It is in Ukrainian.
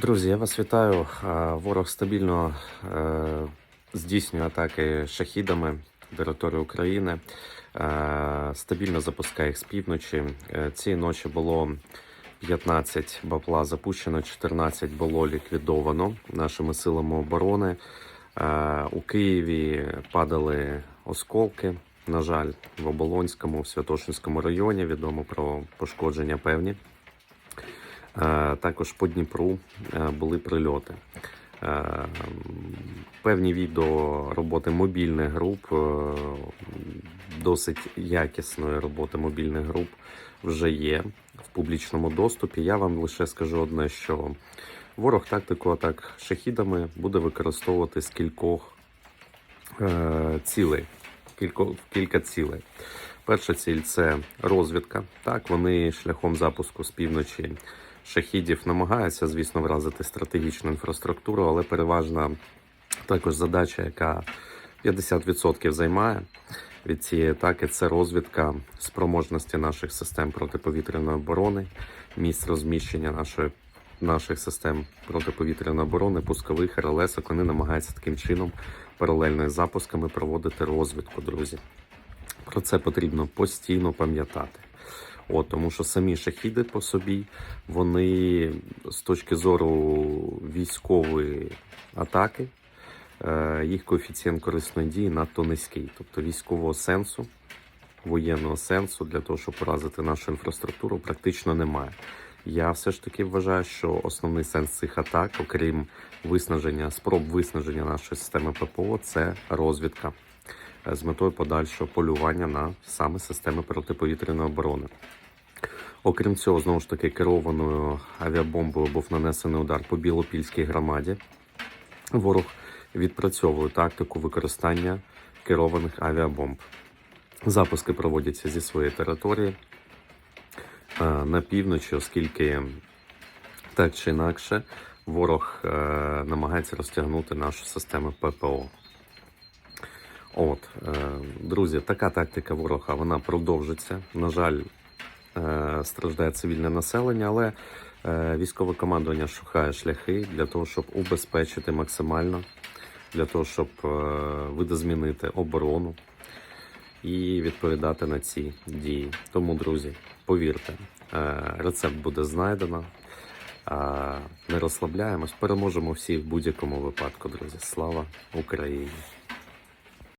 Друзі, я вас вітаю. Е, Ворог стабільно е, здійснює атаки шахідами на територію України. Е, Стабільно запускає їх з півночі. Цієї ночі було 15 бабла запущено, 14 було ліквідовано нашими силами оборони. У Києві падали осколки. На жаль, в Оболонському, в Святошинському районі відомо про пошкодження певні. Е, Також по Дніпру е, були прильоти. Е, Певні відео роботи мобільних груп, досить якісної роботи мобільних груп вже є в публічному доступі. Я вам лише скажу одне, що ворог тактику атак шахідами буде використовувати з кількох цілей. Кілько, кілька цілей. Перша ціль це розвідка. Так, вони шляхом запуску з півночі шахідів намагаються, звісно, вразити стратегічну інфраструктуру, але переважна також задача, яка 50% займає від цієї атаки, це розвідка спроможності наших систем протиповітряної оборони, місць розміщення нашої. Наших систем протиповітряної оборони, пускових РЛС, вони намагаються таким чином паралельно з запусками проводити розвідку, друзі. Про це потрібно постійно пам'ятати. От, тому що самі шахіди по собі, вони з точки зору військової атаки, е, їх коефіцієнт корисної дії надто низький. Тобто військового сенсу, воєнного сенсу для того, щоб поразити нашу інфраструктуру, практично немає. Я все ж таки вважаю, що основний сенс цих атак, окрім виснаження, спроб виснаження нашої системи ППО, це розвідка з метою подальшого полювання на саме системи протиповітряної оборони. Окрім цього, знову ж таки, керованою авіабомбою був нанесений удар по Білопільській громаді. Ворог відпрацьовує тактику використання керованих авіабомб. Запуски проводяться зі своєї території е, на півночі, оскільки так чи інакше ворог е, намагається розтягнути нашу систему ППО. От, е, друзі, така тактика ворога вона продовжиться. На жаль, е, страждає цивільне населення, але е, військове командування шукає шляхи для того, щоб убезпечити максимально, для того, щоб видозмінити оборону і відповідати на ці дії. Тому, друзі, повірте, рецепт буде знайдено. Не розслабляємось, переможемо всі в будь-якому випадку, друзі. Слава Україні!